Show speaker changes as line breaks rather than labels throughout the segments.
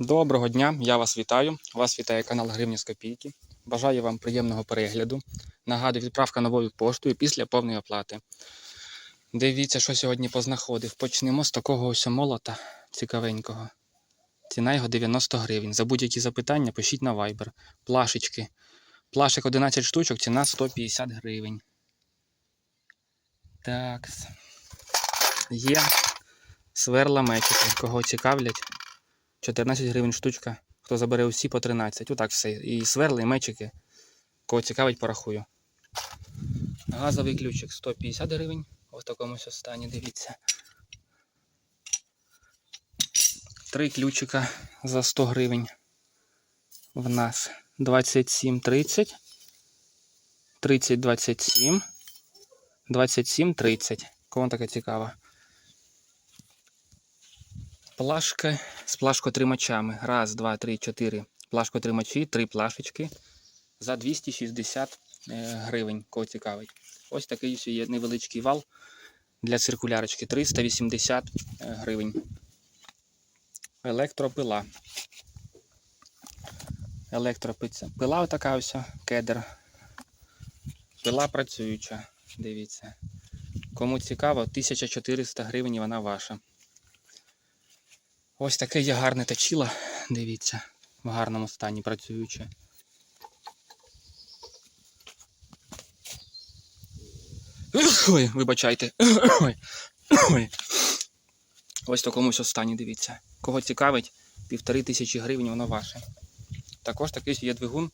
Доброго дня, я вас вітаю. Вас вітає канал Гривні з Копійки. Бажаю вам приємного перегляду. Нагадую, відправка новою поштою після повної оплати. Дивіться, що сьогодні познаходив. Почнемо з такого ось молота цікавенького. Ціна його 90 гривень. За будь-які запитання пишіть на Viber. Плашечки. Плашик 11 штучок, ціна 150 гривень. Так. Є сверла мечики. Кого цікавлять? 14 гривень штучка. Хто забере усі по 13. Отак все. І сверли, і мечики. Кого цікавить, порахую. Газовий ключик 150 гривень. Ось в такому стані, дивіться. Три ключика за 100 гривень. В нас 27,30. 30, 27. 27, 30. Кому така цікава? Плашки з плашкотримачами. Раз, два, три, чотири. Плашкотримачі, три плашечки за 260 е, гривень. Кого цікавить. Ось такий є невеличкий вал для циркулярочки. 380 е, гривень. Електропила. Електропиця. Пила отака ось, кедр. Пила працююча. Дивіться. Кому цікаво, 1400 гривень вона ваша. Ось таке є гарне точило, дивіться, в гарному стані працююче. Ой, вибачайте. Ой. Ой. Ось в такому стані, дивіться. Кого цікавить, півтори тисячі гривень воно ваше. Також такий є двигун.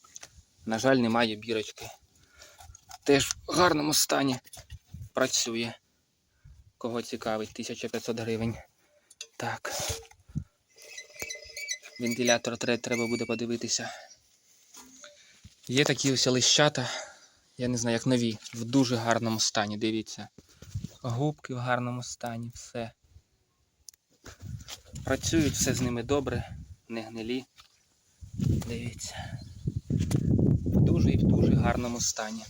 На жаль, немає бірочки. Теж в гарному стані працює. Кого цікавить, 1500 гривень. Так. Вентилятор треба буде подивитися. Є такі ось лищата, я не знаю, як нові, в дуже гарному стані, дивіться. Губки в гарному стані, все. Працюють все з ними добре, не гнилі. Дивіться. В дуже і в дуже гарному стані.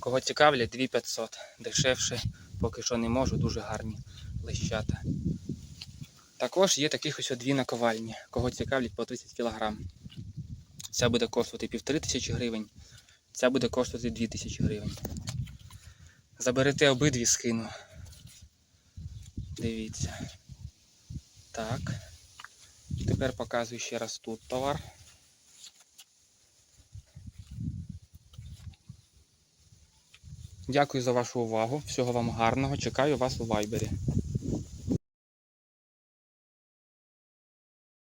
Кого цікавлять, 2500. Дешевше, поки що не можу, дуже гарні лищата. Також є таких ось дві наковальні, кого цікавлять по 30 кг. Ця буде коштувати 1500 гривень, ця буде коштувати 2000 гривень. Заберете обидві скину. Дивіться. Так. Тепер показую ще раз тут товар. Дякую за вашу увагу. Всього вам гарного. Чекаю вас у вайбері.